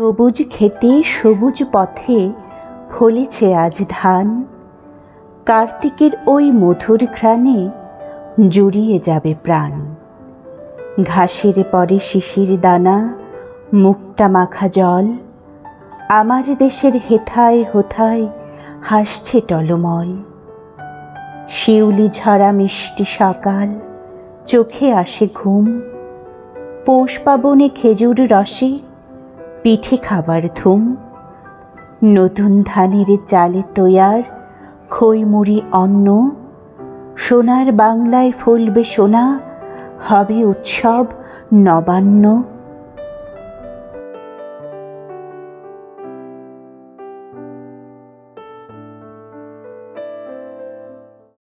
সবুজ খেতে সবুজ পথে ফলেছে আজ ধান। কার্তিকের ওই মধুর ঘ্রাণে জুড়িয়ে যাবে প্রাণ। ঘাসের পরে শিশির দানা, মুক্তা মাখা জল। আমার দেশের হেথায় হোথায় হাসছে টলমল। শিউলি ঝরা মিষ্টি সকাল, চোখে আসে ঘুম। পৌষ পাবনে খেজুর রসে পিঠে খাবার ধুম, নতুন ধানের চালে তৈয়ার খৈমুড়ি অন্ন, সোনার বাংলায় ফুলবে সোনা, হবে উৎসব নবান্ন।